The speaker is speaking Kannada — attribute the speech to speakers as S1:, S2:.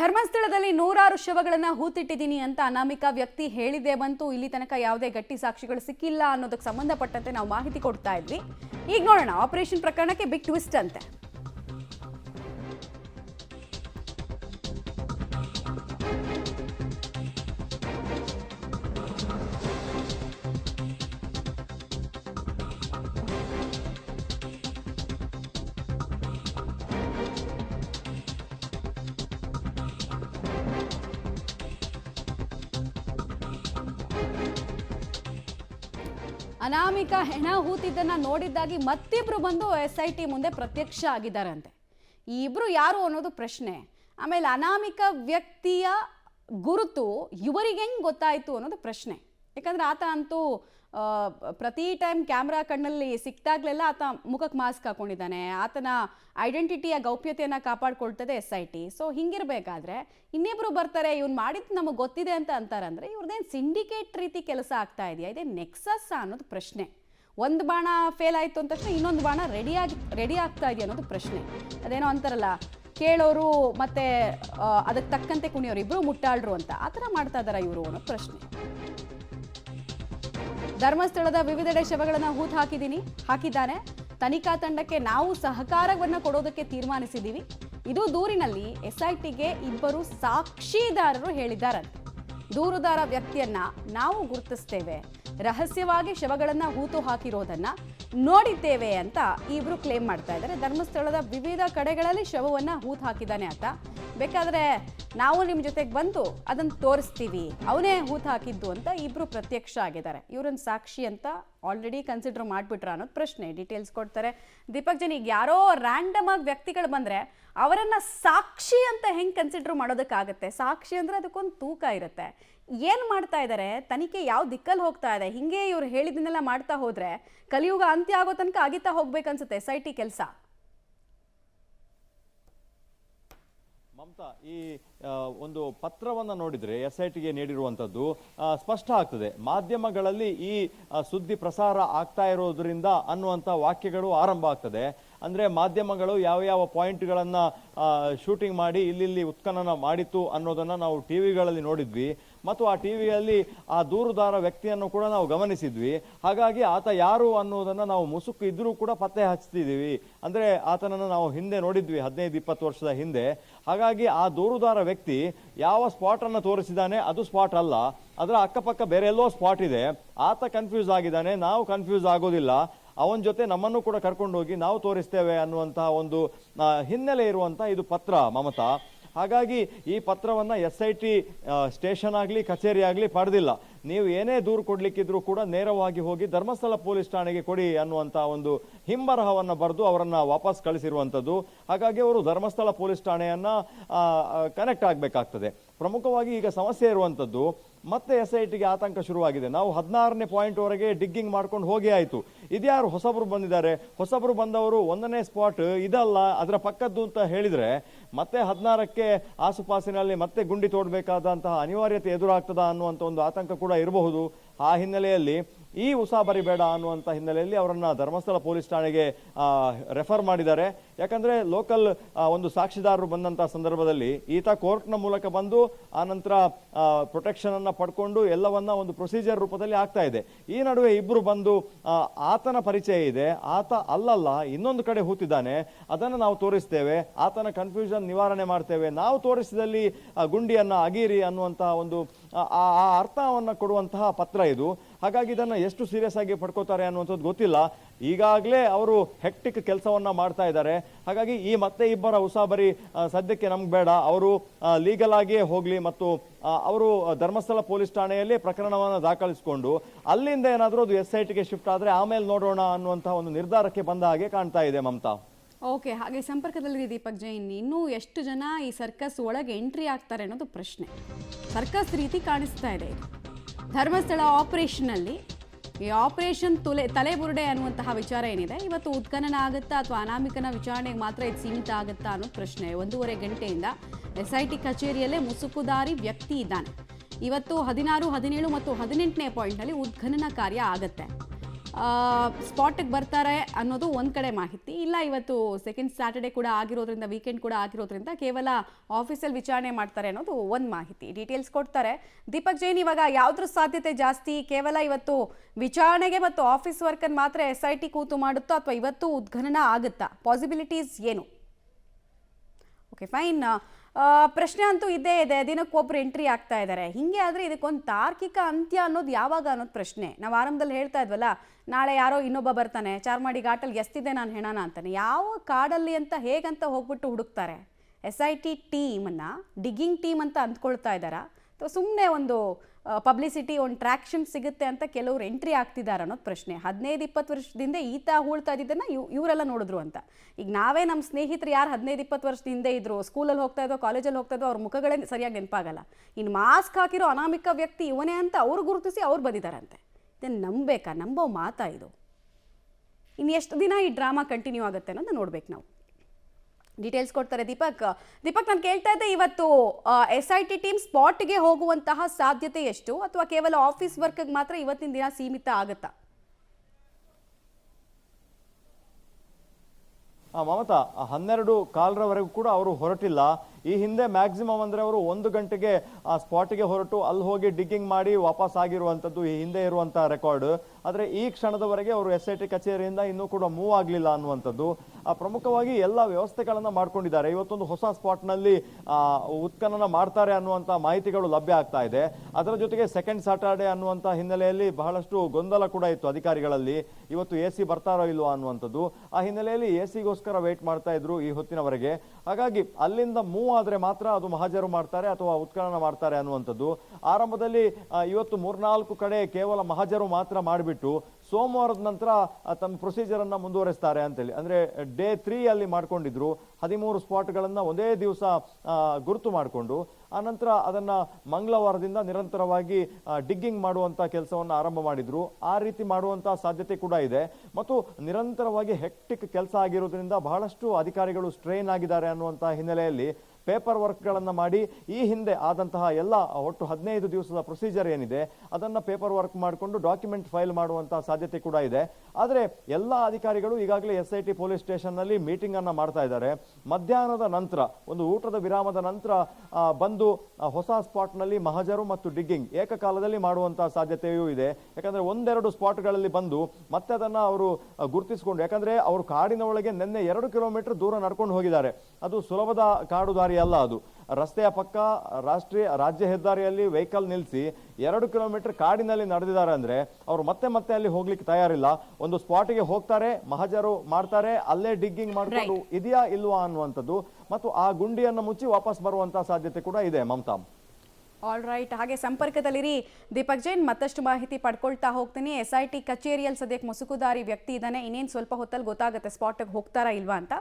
S1: ಧರ್ಮಸ್ಥಳದಲ್ಲಿ ನೂರಾರು ಶವಗಳನ್ನ ಹೂತಿಟ್ಟಿದ್ದೀನಿ ಅಂತ ಅನಾಮಿಕ ವ್ಯಕ್ತಿ ಹೇಳಿದೆ ಬಂತು. ಇಲ್ಲಿ ತನಕ ಯಾವುದೇ ಗಟ್ಟಿ ಸಾಕ್ಷಿಗಳು ಸಿಕ್ಕಿಲ್ಲ ಅನ್ನೋದಕ್ಕೆ ಸಂಬಂಧಪಟ್ಟಂತೆ ನಾವು ಮಾಹಿತಿ ಕೊಡ್ತಾ ಇದ್ವಿ. ಈಗ ನೋಡೋಣ, ಆಪರೇಷನ್ ಪ್ರಕರಣಕ್ಕೆ ಬಿಗ್ ಟ್ವಿಸ್ಟ್ ಅಂತೆ. ಅನಾಮಿಕ ಹೆಣ ಹೂತಿದ್ದನ್ನ ನೋಡಿದ್ದಾಗಿ ಮತ್ತಿಬ್ರು ಬಂದು ಎಸ್ ಐ ಟಿ ಮುಂದೆ ಪ್ರತ್ಯಕ್ಷ ಆಗಿದ್ದಾರಂತೆ. ಈ ಇಬ್ರು ಯಾರು ಅನ್ನೋದು ಪ್ರಶ್ನೆ. ಆಮೇಲೆ ಅನಾಮಿಕ ವ್ಯಕ್ತಿಯ ಗುರುತು ಇವರಿಗೆ ಹೆಂಗ್ ಗೊತ್ತಾಯ್ತು ಅನ್ನೋದು ಪ್ರಶ್ನೆ. ಯಾಕಂದ್ರೆ ಆತ ಅಂತೂ ಪ್ರತಿ ಟೈಮ್ ಕ್ಯಾಮ್ರಾ ಕಣ್ಣಲ್ಲಿ ಸಿಕ್ತಾಗ್ಲೆಲ್ಲ ಆತ ಮುಖಕ್ಕೆ ಮಾಸ್ಕ್ ಹಾಕೊಂಡಿದ್ದಾನೆ. ಆತನ ಐಡೆಂಟಿಟಿಯ ಗೌಪ್ಯತೆಯನ್ನು ಕಾಪಾಡ್ಕೊಳ್ತದೆ ಎಸ್ ಐ ಟಿ. ಸೊ ಹಿಂಗಿರ್ಬೇಕಾದ್ರೆ ಇನ್ನಿಬ್ರು ಬರ್ತಾರೆ, ಇವ್ನು ಮಾಡಿದ್ದು ನಮಗೆ ಗೊತ್ತಿದೆ ಅಂತ ಅಂತಾರಂದ್ರೆ ಇವ್ರದ್ದೇನು ಸಿಂಡಿಕೇಟ್ ರೀತಿ ಕೆಲಸ ಆಗ್ತಾ ಇದೆಯಾ? ಇದೇ ನೆಕ್ಸಸ್ ಅನ್ನೋದು ಪ್ರಶ್ನೆ. ಒಂದು ಬಾಣ ಫೇಲ್ ಆಯಿತು ಅಂತ ತಕ್ಷಣ ಇನ್ನೊಂದು ಬಾಣ ರೆಡಿಯಾಗಿ ರೆಡಿ ಆಗ್ತಾ ಇದೆಯಾ ಅನ್ನೋದು ಪ್ರಶ್ನೆ. ಅದೇನೋ ಅಂತಾರಲ್ಲ, ಕೇಳೋರು ಮತ್ತೆ ಅದಕ್ಕೆ ತಕ್ಕಂತೆ ಕುಣಿಯೋರು ಇಬ್ಬರು ಮುಟ್ಟಾಳ್ರು ಅಂತ. ಆ ಥರ ಮಾಡ್ತಾ ಇದ್ದಾರೆ ಇವರು ಅನ್ನೋ ಪ್ರಶ್ನೆ. ಧರ್ಮಸ್ಥಳದ ವಿವಿಧೆಡೆ ಶವಗಳನ್ನು ಹೂತ್ ಹಾಕಿದ್ದೀನಿ. ಹಾಕಿದ್ದಾನೆ. ತನಿಖಾ ತಂಡಕ್ಕೆ ನಾವು ಸಹಕಾರವನ್ನು ಕೊಡೋದಕ್ಕೆ ತೀರ್ಮಾನಿಸಿದ್ದೀವಿ ಇದು ದೂರಿನಲ್ಲಿ ಎಸ್ಐಟಿಗೆ ಇಬ್ಬರು ಸಾಕ್ಷಿದಾರರು ಹೇಳಿದ್ದಾರಂತೆ. ದೂರುದಾರ ವ್ಯಕ್ತಿಯನ್ನ ನಾವು ಗುರುತಿಸ್ತೇವೆ. ರಹಸ್ಯವಾಗಿ ಶವಗಳನ್ನ ಹೂತು ಹಾಕಿರೋದನ್ನ ನೋಡಿದ್ದೇವೆ ಅಂತ ಇಬ್ರು ಕ್ಲೇಮ್ ಮಾಡ್ತಾ ಇದ್ದಾರೆ. ಧರ್ಮಸ್ಥಳದ ವಿವಿಧ ಕಡೆಗಳಲ್ಲಿ ಶವವನ್ನ ಹೂತು ಹಾಕಿದ್ದಾನೆ ಅಂತ ಬೇಕಾದ್ರೆ ನಾವು ನಿಮ್ಮ ಜೊತೆಗೆ ಬಂದು ಅದನ್ನು ತೋರಿಸ್ತೀವಿ. ಅವನೇ ಹೂತು ಹಾಕಿದ್ದು ಅಂತ ಇಬ್ಬರು ಪ್ರತ್ಯಕ್ಷ ಆಗಿದ್ದಾರೆ. ಇವ್ರನ್ನ ಸಾಕ್ಷಿ ಅಂತ ಆಲ್ರೆಡಿ ಕನ್ಸಿಡರ್ ಮಾಡಿಬಿಟ್ರ ಅನ್ನೋದು ಪ್ರಶ್ನೆ ಡೀಟೇಲ್ಸ್ ಕೊಡ್ತಾರೆ. ದೀಪಕ್ ಜನ, ಈಗ ಯಾರೋ ರ್ಯಾಂಡಮ್ ಆಗಿ ವ್ಯಕ್ತಿಗಳು ಬಂದರೆ ಅವರನ್ನು ಸಾಕ್ಷಿ ಅಂತ ಹೆಂಗೆ ಕನ್ಸಿಡರ್ ಮಾಡೋದಕ್ಕಾಗತ್ತೆ? ಸಾಕ್ಷಿ ಅಂದ್ರೆ ಅದಕ್ಕೊಂದು ತೂಕ ಇರುತ್ತೆ. ಏನು ಮಾಡ್ತಾ ಇದ್ದಾರೆ ತನಿಖೆ ಯಾವ ದಿಕ್ಕಲ್ಲಿ ಹೋಗ್ತಾ ಇದೆ? ಹಿಂಗೆ ಇವ್ರು ಹೇಳಿದ್ದನ್ನೆಲ್ಲ ಮಾಡ್ತಾ ಹೋದ್ರೆ ಕಲಿಯುಗ ಅಂತ್ಯ ಆಗೋ ತನಕ ಆಗಿತ್ತಾ ಹೋಗ್ಬೇಕನ್ಸುತ್ತೆ ಎಸ್ ಐ ಟಿ ಕೆಲಸ.
S2: ಮಮತಾ, ಈ ಒಂದು ಪತ್ರವನ್ನು ನೋಡಿದ್ರೆ ಎಸ್ ಐ ಟಿಗೆ ನೀಡಿರುವಂಥದ್ದು ಸ್ಪಷ್ಟ ಆಗ್ತದೆ. ಮಾಧ್ಯಮಗಳಲ್ಲಿ ಈ ಸುದ್ದಿ ಪ್ರಸಾರ ಆಗ್ತಾ ಇರೋದ್ರಿಂದ ಅನ್ನುವಂಥ ವಾಕ್ಯಗಳು ಆರಂಭ ಆಗ್ತದೆ. ಅಂದ್ರೆ ಮಾಧ್ಯಮಗಳು ಯಾವ ಯಾವ ಪಾಯಿಂಟ್ಗಳನ್ನು ಶೂಟಿಂಗ್ ಮಾಡಿ ಇಲ್ಲಿ ಉತ್ಖನನ ಮಾಡಿತ್ತು ಅನ್ನೋದನ್ನ ನಾವು ಟಿವಿಗಳಲ್ಲಿ ನೋಡಿದ್ವಿ. ಮತ್ತು ಆ ಟಿವಿಯಲ್ಲಿ ಆ ದೂರುದಾರ ವ್ಯಕ್ತಿಯನ್ನು ಕೂಡ ನಾವು ಗಮನಿಸಿದ್ವಿ. ಹಾಗಾಗಿ ಆತ ಯಾರು ಅನ್ನೋದನ್ನು ನಾವು ಮುಸುಕು ಇದ್ದರೂ ಕೂಡ ಪತ್ತೆ ಹಚ್ತಿದ್ದೀವಿ. ಅಂದರೆ ಆತನನ್ನು ನಾವು ಹಿಂದೆ ನೋಡಿದ್ವಿ, ಹದಿನೈದು, ಇಪ್ಪತ್ತು ವರ್ಷದ ಹಿಂದೆ. ಹಾಗಾಗಿ ಆ ದೂರುದಾರ ವ್ಯಕ್ತಿ ಯಾವ ಸ್ಪಾಟನ್ನು ತೋರಿಸಿದ್ದಾನೆ, ಅದು ಸ್ಪಾಟ್ ಅಲ್ಲ. ಅದರ ಅಕ್ಕಪಕ್ಕ ಬೇರೆ ಎಲ್ಲೋ ಸ್ಪಾಟ್ ಇದೆ. ಆತ ಕನ್ಫ್ಯೂಸ್ ಆಗಿದ್ದಾನೆ, ನಾವು ಕನ್ಫ್ಯೂಸ್ ಆಗೋದಿಲ್ಲ. ಅವನ ಜೊತೆ ನಮ್ಮನ್ನು ಕೂಡ ಕರ್ಕೊಂಡು ಹೋಗಿ ನಾವು ತೋರಿಸ್ತೇವೆ ಅನ್ನುವಂತಹ ಒಂದು ಹಿನ್ನೆಲೆ ಇರುವಂತಹ ಇದು ಪತ್ರ ಮಮತಾ. ಹಾಗಾಗಿ ಈ ಪತ್ರವನ್ನು ಎಸ್ ಐ ಟಿ ಸ್ಟೇಷನ್ ಆಗಲಿ, ಕಚೇರಿ ಆಗಲಿ ಪಡೆದಿಲ್ಲ. ನೀವು ಏನೇ ದೂರು ಕೊಡಲಿಕ್ಕಿದ್ರೂ ಕೂಡ ನೇರವಾಗಿ ಹೋಗಿ ಧರ್ಮಸ್ಥಳ ಪೊಲೀಸ್ ಠಾಣೆಗೆ ಕೊಡಿ ಅನ್ನುವಂಥ ಒಂದು ಹಿಂಬರಹವನ್ನು ಬರೆದು ಅವರನ್ನು ವಾಪಸ್ ಕಳಿಸಿರುವಂಥದ್ದು ಹಾಗಾಗಿ ಅವರು ಧರ್ಮಸ್ಥಳ ಪೊಲೀಸ್ ಠಾಣೆಯನ್ನು ಕನೆಕ್ಟ್ ಆಗಬೇಕಾಗ್ತದೆ. ಪ್ರಮುಖವಾಗಿ ಈಗ ಸಮಸ್ಯೆ ಇರುವಂಥದ್ದು ಮತ್ತೆ ಎಸ್ ಐ ಆತಂಕ ಶುರುವಾಗಿದೆ. ನಾವು ಹದಿನಾರನೇ ಪಾಯಿಂಟ್ವರೆಗೆ ಡಿಗ್ಗಿಂಗ್ ಮಾಡ್ಕೊಂಡು ಹೋಗಿ ಆಯಿತು. ಇದ್ಯಾರು ಹೊಸಬ್ರು ಬಂದಿದ್ದಾರೆ? ಹೊಸಬ್ರು ಬಂದವರು ಒಂದನೇ ಸ್ಪಾಟ್ ಇದಲ್ಲ, ಅದರ ಪಕ್ಕದ್ದು ಅಂತ ಹೇಳಿದರೆ ಮತ್ತೆ ಹದಿನಾರಕ್ಕೆ ಆಸುಪಾಸಿನಲ್ಲಿ ಮತ್ತೆ ಗುಂಡಿ ತೋಡಬೇಕಾದಂತಹ ಅನಿವಾರ್ಯತೆ ಎದುರಾಗ್ತದ ಅನ್ನುವಂಥ ಒಂದು ಆತಂಕ ಕೂಡ ಇರಬಹುದು. ಆ ಹಿನ್ನೆಲೆಯಲ್ಲಿ ಈ ಉಸಾಬರಿ ಬೇಡ ಅನ್ನುವಂಥ ಹಿನ್ನೆಲೆಯಲ್ಲಿ ಅವರನ್ನು ಧರ್ಮಸ್ಥಳ ಪೊಲೀಸ್ ಠಾಣೆಗೆ ರೆಫರ್ ಮಾಡಿದ್ದಾರೆ. ಯಾಕಂದರೆ ಲೋಕಲ್ ಒಂದು ಸಾಕ್ಷಿದಾರರು ಬಂದಂಥ ಸಂದರ್ಭದಲ್ಲಿ ಈತ ಕೋರ್ಟ್ನ ಮೂಲಕ ಬಂದು ಆನಂತರ ಪ್ರೊಟೆಕ್ಷನನ್ನು ಪಡ್ಕೊಂಡು ಎಲ್ಲವನ್ನ ಒಂದು ಪ್ರೊಸೀಜರ್ ರೂಪದಲ್ಲಿ ಆಗ್ತಾ ಇದೆ. ಈ ನಡುವೆ ಇಬ್ಬರು ಬಂದು ಆತನ ಪರಿಚಯ ಇದೆ. ಆತ ಅಲ್ಲಲ್ಲ, ಇನ್ನೊಂದು ಕಡೆ ಹೂತಿದ್ದಾನೆ. ಅದನ್ನು ನಾವು ತೋರಿಸ್ತೇವೆ. ಆತನ ಕನ್ಫ್ಯೂಷನ್ ನಿವಾರಣೆ ಮಾಡ್ತೇವೆ. ನಾವು ತೋರಿಸಿದಲ್ಲಿ ಗುಂಡಿಯನ್ನು ಅಗೀರಿ ಅನ್ನುವಂತಹ ಒಂದು ಆ ಅರ್ಥವನ್ನ ಕೊಡುವಂತಹ ಪತ್ರ ಇದು. ಹಾಗಾಗಿ ಇದನ್ನು ಎಷ್ಟು ಸೀರಿಯಸ್ ಆಗಿ ಪಡ್ಕೋತಾರೆ ಅನ್ನುವಂಥದ್ದು ಗೊತ್ತಿಲ್ಲ. ಈಗಾಗಲೇ ಅವರು ಹೆಕ್ಟಿಕ್ ಕೆಲಸವನ್ನು ಮಾಡ್ತಾ ಇದ್ದಾರೆ. ಹಾಗಾಗಿ ಈ ಮತ್ತೆ ಇಬ್ಬರ ಉಸಾಬರಿ ಸದ್ಯಕ್ಕೆ ನಮ್ಗೆ ಬೇಡ. ಅವರು ಲೀಗಲ್ ಆಗಿಯೇ ಹೋಗಲಿ ಮತ್ತು ಅವರು ಧರ್ಮಸ್ಥಳ ಪೊಲೀಸ್ ಠಾಣೆಯಲ್ಲಿ ಪ್ರಕರಣವನ್ನು ದಾಖಲಿಸಿಕೊಂಡು ಅಲ್ಲಿಂದ ಏನಾದರೂ ಅದು ಎಸ್ ಐ ಶಿಫ್ಟ್ ಆದರೆ ಆಮೇಲೆ ನೋಡೋಣ ಅನ್ನುವಂಥ ಒಂದು ನಿರ್ಧಾರಕ್ಕೆ ಬಂದ ಹಾಗೆ ಕಾಣ್ತಾ ಇದೆ ಮಮತಾ.
S1: ಓಕೆ, ಹಾಗೆ ಸಂಪರ್ಕದಲ್ಲಿ ದೀಪಕ್ ಜೈನ್. ಇನ್ನೂ ಎಷ್ಟು ಜನ ಈ ಸರ್ಕಸ್ ಒಳಗೆ ಎಂಟ್ರಿ ಆಗ್ತಾರೆ ಅನ್ನೋದು ಪ್ರಶ್ನೆ. ಸರ್ಕಸ್ ರೀತಿ ಕಾಣಿಸ್ತಾ ಇದು. ಧರ್ಮಸ್ಥಳ ಆಪರೇಷನಲ್ಲಿ ಈ ಆಪರೇಷನ್ ತುಲೆ ತಲೆಬುರುಡೆ ಅನ್ನುವಂತಹ ವಿಚಾರ ಏನಿದೆ? ಇವತ್ತು ಉತ್ಖನನ ಆಗುತ್ತಾ ಅಥವಾ ಅನಾಮಿಕನ ವಿಚಾರಣೆಗೆ ಮಾತ್ರ ಇದು ಸೀಮಿತ ಆಗುತ್ತಾ ಅನ್ನೋ ಪ್ರಶ್ನೆ. ಒಂದೂವರೆ ಗಂಟೆಯಿಂದ ಎಸ್ ಐ ಟಿ ಕಚೇರಿಯಲ್ಲೇ ಮುಸುಕುದಾರಿ ವ್ಯಕ್ತಿ ಇದ್ದಾನೆ. ಇವತ್ತು ಹದಿನಾರು, ಹದಿನೇಳು ಮತ್ತು ಹದಿನೆಂಟನೇ ಪಾಯಿಂಟ್ನಲ್ಲಿ ಉತ್ಖನನ ಕಾರ್ಯ ಆಗತ್ತೆ. ಸ್ಪಾಟಿಗೆ ಬರ್ತಾರೆ ಅನ್ನೋದು ಒಂದು ಕಡೆ ಮಾಹಿತಿ. ಇಲ್ಲ, ಇವತ್ತು ಸೆಕೆಂಡ್ ಸ್ಯಾಟರ್ಡೆ ಕೂಡ ಆಗಿರೋದ್ರಿಂದ ವೀಕೆಂಡ್ ಕೂಡ ಆಗಿರೋದ್ರಿಂದ ಕೇವಲ ಆಫೀಸಲ್ಲಿ ವಿಚಾರಣೆ ಮಾಡ್ತಾರೆ ಅನ್ನೋದು ಒಂದು ಮಾಹಿತಿ. ಡೀಟೇಲ್ಸ್ ಕೊಡ್ತಾರೆ. ದೀಪಕ್ ಜೈನ್, ಇವಾಗ ಯಾವುದ್ರ ಸಾಧ್ಯತೆ ಜಾಸ್ತಿ, ಕೇವಲ ಇವತ್ತು ವಿಚಾರಣೆಗೆ ಮತ್ತು ಆಫೀಸ್ ವರ್ಕನ್ನು ಮಾತ್ರ ಎಸ್ ಐ ಟಿ ಕೂತು ಮಾಡುತ್ತೋ ಅಥವಾ ಇವತ್ತು ಉದ್ಘನನ ಆಗುತ್ತಾ? ಪಾಸಿಬಿಲಿಟೀಸ್ ಏನು? ಓಕೆ ಫೈನ್ ಪ್ರಶ್ನೆ ಅಂತೂ ಇದ್ದೇ ಇದೆ. ದಿನಕ್ಕೊಬ್ರು ಎಂಟ್ರಿ ಆಗ್ತಾ ಇದ್ದಾರೆ ಹಿಂಗೆ ಆದರೆ ಇದಕ್ಕೊಂದು ತಾರ್ಕಿಕ ಅಂತ್ಯ ಅನ್ನೋದು ಯಾವಾಗ ಅನ್ನೋದು ಪ್ರಶ್ನೆ. ನಾವು ಆರಂಭದಲ್ಲಿ ಹೇಳ್ತಾ ಇದ್ವಲ್ಲ ನಾಳೆ ಯಾರೋ ಇನ್ನೊಬ್ಬ ಬರ್ತಾನೆ, ಚಾರ್ಮಾಡಿ ಘಾಟಲ್ಲಿ ಎಸ್ತಿದೆ ನಾನು ಹೆಣನ ಅಂತಾನೆ. ಯಾವ ಕಾಡಲ್ಲಿ ಅಂತ ಹೇಗಂತ ಹೋಗ್ಬಿಟ್ಟು ಹುಡುಕ್ತಾರೆ? ಎಸ್ ಐ ಟಿ ಟೀಮನ್ನು, ಡಿಗ್ಗಿಂಗ್ ಟೀಮ್ ಅಂತ ಅಂದ್ಕೊಳ್ತಾ ಇದ್ದಾರಾ? ಅಥವಾ ಸುಮ್ಮನೆ ಒಂದು ಪಬ್ಲಿಸಿಟಿ, ಒಂದು ಟ್ರ್ಯಾಕ್ಷನ್ ಸಿಗುತ್ತೆ ಅಂತ ಕೆಲವರು ಎಂಟ್ರಿ ಆಗ್ತಿದ್ದಾರೆ ಅನ್ನೋದು ಪ್ರಶ್ನೆ. ಹದಿನೈದು, ಇಪ್ಪತ್ತು ವರ್ಷದಿಂದ ಈತ ಹೂಳ್ತಾ ಇದ್ದಿದ್ದನ್ನು ಇವ್, ಇವರೆಲ್ಲ ನೋಡಿದ್ರು ಅಂತ. ಈಗ ನಾವೇ ನಮ್ಮ ಸ್ನೇಹಿತರು ಯಾರು ಹದಿನೈದು, ಇಪ್ಪತ್ತು ವರ್ಷದ ಹಿಂದೆ ಇದ್ರು, ಸ್ಕೂಲಲ್ಲಿ ಹೋಗ್ತಾ ಇದ್ದೋ, ಕಾಲೇಜಲ್ಲಿ ಹೋಗ್ತಾ ಇದ್ದೋ, ಅವ್ರ ಮುಖಗಳೇ ಸರಿಯಾಗಿ ನೆನಪಾಗಲ್ಲ. ಇನ್ನು ಮಾಸ್ಕ್ ಹಾಕಿರೋ ಅನಾಮಿಕ ವ್ಯಕ್ತಿ ಇವನೇ ಅಂತ ಅವ್ರು ಗುರುತಿಸಿ ಅವ್ರು ಬಂದಿದ್ದಾರಂತೆ. ಇದನ್ನು ನಂಬೇಕಾ? ನಂಬೋ ಮಾತಾ ಇದು. ಇನ್ನು ಎಷ್ಟು ದಿನ ಈ ಡ್ರಾಮಾ ಕಂಟಿನ್ಯೂ ಆಗುತ್ತೆ ಅನ್ನೋದು ನೋಡ್ಬೇಕು ನಾವು. ಡೀಟೇಲ್ಸ್ ಕೊಡ್ತಾರೆ ದೀಪಕ್. ದೀಪಕ್, ನಾನು ಕೇಳ್ತಾ ಇದ್ದೆ ಇವತ್ತು ಎಸ್ ಐ ಟಿ ಟೀಮ್ ಸ್ಪಾಟ್ಗೆ ಹೋಗುವಂತಹ ಸಾಧ್ಯತೆ ಎಷ್ಟು? ಅಥವಾ ಕೇವಲ ಆಫೀಸ್ ವರ್ಕ್ಗೆ ಮಾತ್ರ ಇವತ್ತಿನ ದಿನ ಸೀಮಿತ ಆಗುತ್ತಾ?
S2: ಮಮತಾ ಹನ್ನೆರಡು ಕಾಲರವರೆಗೂ ಕೂಡ ಅವರು ಹೊರಟಿಲ್ಲ. ಈ ಹಿಂದೆ ಮ್ಯಾಕ್ಸಿಮಮ್ ಅಂದರೆ ಅವರು ಒಂದು ಗಂಟೆಗೆ ಆ ಸ್ಪಾಟ್ಗೆ ಹೊರಟು ಅಲ್ಲಿ ಹೋಗಿ ಡಿಗ್ಗಿಂಗ್ ಮಾಡಿ ವಾಪಸ್ ಆಗಿರುವಂಥದ್ದು ಈ ಹಿಂದೆ ಇರುವಂಥ ರೆಕಾರ್ಡ್. ಆದರೆ ಈ ಕ್ಷಣದವರೆಗೆ ಅವರು ಎಸ್ ಐ ಟಿ ಕಚೇರಿಯಿಂದ ಇನ್ನೂ ಕೂಡ ಮೂವ್ ಆಗಲಿಲ್ಲ ಅನ್ನುವಂಥದ್ದು. ಪ್ರಮುಖವಾಗಿ ಎಲ್ಲ ವ್ಯವಸ್ಥೆಗಳನ್ನು ಮಾಡ್ಕೊಂಡಿದ್ದಾರೆ. ಇವತ್ತೊಂದು ಹೊಸ ಸ್ಪಾಟ್ನಲ್ಲಿ ಉತ್ಖನನ ಮಾಡ್ತಾರೆ ಅನ್ನುವಂಥ ಮಾಹಿತಿಗಳು ಲಭ್ಯ ಆಗ್ತಾ ಇದೆ. ಅದರ ಜೊತೆಗೆ ಸೆಕೆಂಡ್ ಸಾಟರ್ಡೆ ಅನ್ನುವಂಥ ಹಿನ್ನೆಲೆಯಲ್ಲಿ ಬಹಳಷ್ಟು ಗೊಂದಲ ಕೂಡ ಇತ್ತು ಅಧಿಕಾರಿಗಳಲ್ಲಿ. ಇವತ್ತು ಎ ಸಿ ಬರ್ತಾರೋ ಇಲ್ವೋ ಅನ್ನುವಂಥದ್ದು. ಆ ಹಿನ್ನೆಲೆಯಲ್ಲಿ ಎ ಸಿಗೋಸ್ಕರ ವೇಟ್ ಮಾಡ್ತಾ ಇದ್ರು ಈ ಹೊತ್ತಿನವರೆಗೆ. ಹಾಗಾಗಿ ಅಲ್ಲಿಂದ ಮೂವ್ ಆದ್ರೆ ಮಾತ್ರ ಅದು ಮಹಾಜರು ಮಾಡ್ತಾರೆ ಅಥವಾ ಉತ್ಖನನ ಮಾಡ್ತಾರೆ ಅನ್ನುವಂಥದ್ದು. ಆರಂಭದಲ್ಲಿ ಇವತ್ತು ಮೂರ್ನಾಲ್ಕು ಕಡೆ ಕೇವಲ ಮಹಾಜರು ಮಾತ್ರ ಮಾಡಿಬಿಟ್ಟು ಸೋಮವಾರದ ನಂತರ ತಮ್ಮ ಪ್ರೊಸೀಜರನ್ನು ಮುಂದುವರಿಸ್ತಾರೆ ಅಂತೇಳಿ. ಅಂದ್ರೆ ಡೇ ತ್ರೀ ಅಲ್ಲಿ ಮಾಡ್ಕೊಂಡಿದ್ರು, ಹದಿಮೂರು ಸ್ಪಾಟ್ಗಳನ್ನು ಒಂದೇ ದಿವಸ ಗುರುತು ಮಾಡಿಕೊಂಡು ಆನಂತರ ಅದನ್ನ ಮಂಗಳವಾರದಿಂದ ನಿರಂತರವಾಗಿ ಡಿಗ್ಗಿಂಗ್ ಮಾಡುವಂಥ ಕೆಲಸವನ್ನು ಆರಂಭ ಮಾಡಿದ್ರು. ಆ ರೀತಿ ಮಾಡುವಂಥ ಸಾಧ್ಯತೆ ಕೂಡ ಇದೆ. ಮತ್ತು ನಿರಂತರವಾಗಿ ಹೆಕ್ಟಿಕ್ ಕೆಲಸ ಆಗಿರೋದ್ರಿಂದ ಬಹಳಷ್ಟು ಅಧಿಕಾರಿಗಳು ಸ್ಟ್ರೈನ್ ಆಗಿದ್ದಾರೆ ಅನ್ನುವಂಥ ಹಿನ್ನೆಲೆಯಲ್ಲಿ ಪೇಪರ್ ವರ್ಕ್ಗಳನ್ನು ಮಾಡಿ, ಈ ಹಿಂದೆ ಆದಂತಹ ಎಲ್ಲ, ಒಟ್ಟು ಹದಿನೈದು ದಿವಸದ ಪ್ರೊಸೀಜರ್ ಏನಿದೆ, ಅದನ್ನ ಪೇಪರ್ ವರ್ಕ್ ಮಾಡಿಕೊಂಡು ಡಾಕ್ಯುಮೆಂಟ್ ಫೈಲ್ ಮಾಡುವಂತಹ ಸಾಧ್ಯತೆ ಕೂಡ ಇದೆ. ಆದರೆ ಎಲ್ಲ ಅಧಿಕಾರಿಗಳು ಈಗಾಗಲೇ ಎಸ್ ಐ ಟಿ ಪೊಲೀಸ್ ಸ್ಟೇಷನ್ನಲ್ಲಿ ಮೀಟಿಂಗ್ ಅನ್ನ ಮಾಡ್ತಾ ಇದ್ದಾರೆ. ಮಧ್ಯಾಹ್ನದ ನಂತರ, ಒಂದು ಊಟದ ವಿರಾಮದ ನಂತರ ಬಂದು ಹೊಸ ಸ್ಪಾಟ್ನಲ್ಲಿ ಮಹಜರು ಮತ್ತು ಡಿಗ್ಗಿಂಗ್ ಏಕಕಾಲದಲ್ಲಿ ಮಾಡುವಂಥ ಸಾಧ್ಯತೆಯೂ ಇದೆ. ಯಾಕಂದರೆ ಒಂದೆರಡು ಸ್ಪಾಟ್ಗಳಲ್ಲಿ ಬಂದು ಮತ್ತೆ ಅದನ್ನು ಅವರು ಗುರುತಿಸಿಕೊಂಡು, ಯಾಕಂದರೆ ಅವರು ಕಾಡಿನ ಒಳಗೆ ನಿನ್ನೆ ಎರಡು ಕಿಲೋಮೀಟರ್ ದೂರ ನಡ್ಕೊಂಡು ಹೋಗಿದ್ದಾರೆ. ಅದು ಸುಲಭದ ಕಾಡು ದಾರಿ ಅಲ್ಲ ಅದು. ರಸ್ತೆಯ ಪಕ್ಕ ರಾಷ್ಟ್ರೀಯ ರಾಜ್ಯ ಹೆದ್ದಾರಿಯಲ್ಲಿ ವೆಹಿಕಲ್ ನಿಲ್ಲಿಸಿ ಎರಡು ಕಿಲೋಮೀಟರ್ ಕಾಡಿನಲ್ಲಿ ನಡೆದಿದ್ದಾರೆ ಅಂದ್ರೆ ಅವರು ಮತ್ತೆ ಮತ್ತೆ ಅಲ್ಲಿ ಹೋಗ್ಲಿಕ್ಕೆ ತಯಾರಿಲ್ಲ. ಒಂದು ಸ್ಪಾಟಿಗೆ ಹೋಗ್ತಾರೆ ಮಹಜರು ಮಾಡ್ತಾರೆ ಅಲ್ಲೇ ಡಿಗ್ಗಿಂಗ್ ಮಾಡ್ಕೊಂಡು ಇದೆಯಾ ಇಲ್ವಾ ಅನ್ನುವಂಥದ್ದು ಮತ್ತು ಆ ಗುಂಡಿಯನ್ನು ಮುಚ್ಚಿ ವಾಪಸ್ ಬರುವಂತಹ ಸಾಧ್ಯತೆ ಕೂಡ ಇದೆ ಮಮತಾ.
S1: ಆಲ್ ರೈಟ್ ಹಾಗೆ ಸಂಪರ್ಕದಲ್ಲಿರಿ. ದೀಪಕ್ ಜೈನ್ ಮತ್ತಷ್ಟು ಮಾಹಿತಿ ಪಡ್ಕೊಳ್ತಾ ಹೋಗ್ತೀನಿ. ಎಸ್ ಐ ಟಿ ಕಚೇರಿಯಲ್ಲಿ ಸದ್ಯಕ್ಕೆ ಮುಸುಕುದಾರಿ ವ್ಯಕ್ತಿ ಇದ್ದಾನೆ. ಇನ್ನೇನು ಸ್ವಲ್ಪ ಹೊತ್ತಲ್ಲಿ ಗೊತ್ತಾಗುತ್ತೆ ಸ್ಪಾಟಿಗೆ ಹೋಗ್ತಾರಾ ಇಲ್ವಾ ಅಂತ.